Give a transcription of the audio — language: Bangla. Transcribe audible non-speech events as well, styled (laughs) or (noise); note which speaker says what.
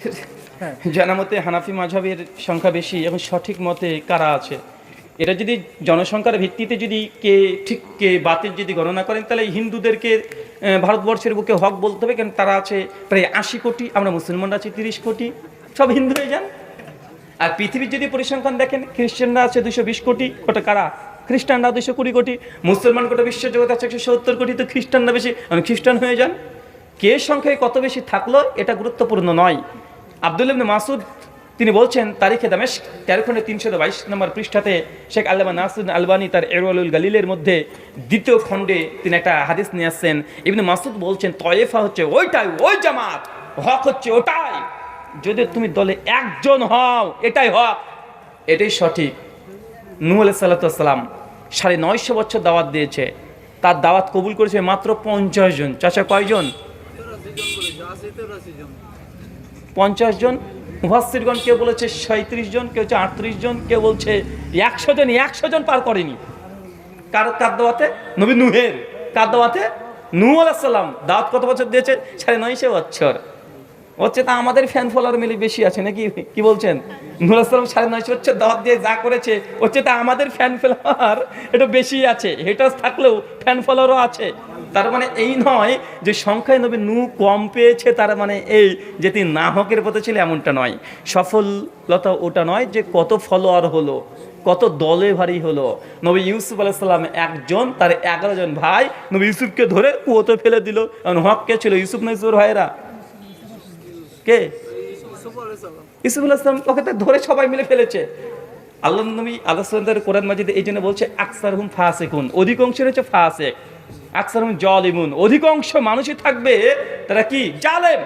Speaker 1: (laughs) জানা মতে হানাফি মাঝাবের সংখ্যা বেশি এবং সঠিক মতে কারা আছে? এটা যদি জনসংখ্যার ভিত্তিতে যদি কে ঠিক কে বাতিল যদি গণনা করেন, তাহলে হিন্দুদেরকে ভারতবর্ষের বুকে হক বলতে হবে কারণ তারা আছে প্রায় আশি কোটি, আমরা মুসলমানরা আছি তিরিশ কোটি। সব হিন্দু হয়ে যান। আর পৃথিবীর যদি পরিসংখ্যান দেখেন, খ্রিস্টানরা আছে দুশো বিশ কোটি, ওটা কারা? খ্রিস্টানরা দুশো কুড়ি কোটি, মুসলমান গোটা বিশ্ব জগৎ আছে একশো সত্তর কোটি, তো খ্রিস্টানরা বেশি খ্রিস্টান হয়ে যান। কে সংখ্যায় কত বেশি থাকল, এটা গুরুত্বপূর্ণ নয়। আব্দুল ইবনে মাসুদ, তিনি বলছেন, তারিখে দামেশ তেরো খন্ডে তিনশো বাইশ নম্বর পৃষ্ঠাতে শেখ আল্লামা নাসুদ আলবানি তার এরওয়ালুল গালিলের মধ্যে দ্বিতীয় খণ্ডে তিনি একটা হাদিস নিয়ে আসছেন। ইবনে মাসুদ বলছেন, তয়েফা হচ্ছে ওইটাই, ওই জামাত, হক হচ্ছে ওটাই। যদি তুমি দলে একজন হও, এটাই হক। এটাই সঠিক। নূহ আলাইসাল্লাম সাড়ে নয়শো বছর দাওয়াত দিয়েছে। তার দাওয়াত কবুল করেছে মাত্র পঞ্চাশ জন। চাচা কয়জন? পঞ্চাশ জন মুহাসিরগণ কেউ বলেছে সাঁত্রিশ জন, কেউ হচ্ছে আটত্রিশ জন, কেউ বলছে একশো জন একশো জন পার করেনি। কার কার দাওয়াতে? নবী নুহের। কার দাওয়াতে? নূহ আলাইসাল্লাম দাওয়াত কত বছর দিয়েছে? সাড়ে নয়শো বছর। হচ্ছে তা আমাদের ফ্যান ফলোয়ার মিলে বেশি আছে নাকি? কি বলছেন? নুরাসালাম সাড়ে নয়শো হচ্ছে দাওয়াত দিয়ে যা করেছে হচ্ছে তা আমাদের ফ্যান ফলোয়ার একটু বেশি আছে। হেটার্স থাকলেও ফ্যান ফলোয়ারও আছে। তার মানে এই নয় যে সংখ্যায় নবী নু কম পেয়েছে, তার মানে এই যে তিনি না হকের পথে ছিল এমনটা নয়। সফলতা ওটা নয় যে কত ফলোয়ার হলো, কত দলে ভারী হলো। নবী ইউসুফ আলাইসাল্লাম একজন, তার এগারো জন ভাই, নবী ইউসুফকে ধরে কুয়োতে ফেলে দিল। কারণ হক কে ছিল? ইউসুফ না ইউসুফের ভাইয়েরা? কে? ইসুফ ইসলাম ওকে ধরে সবাই মিলে ফেলেছে। আল্লাহ নবী আল্লাহ কোরআন মাজিদ এই জন্য বলছে আকসার হুম ফাসেকুন। অধিকাংশের হচ্ছে ফাসেক। আকসার জল জলিমুন। অধিকাংশ মানুষই থাকবে তারা কি? জালেম।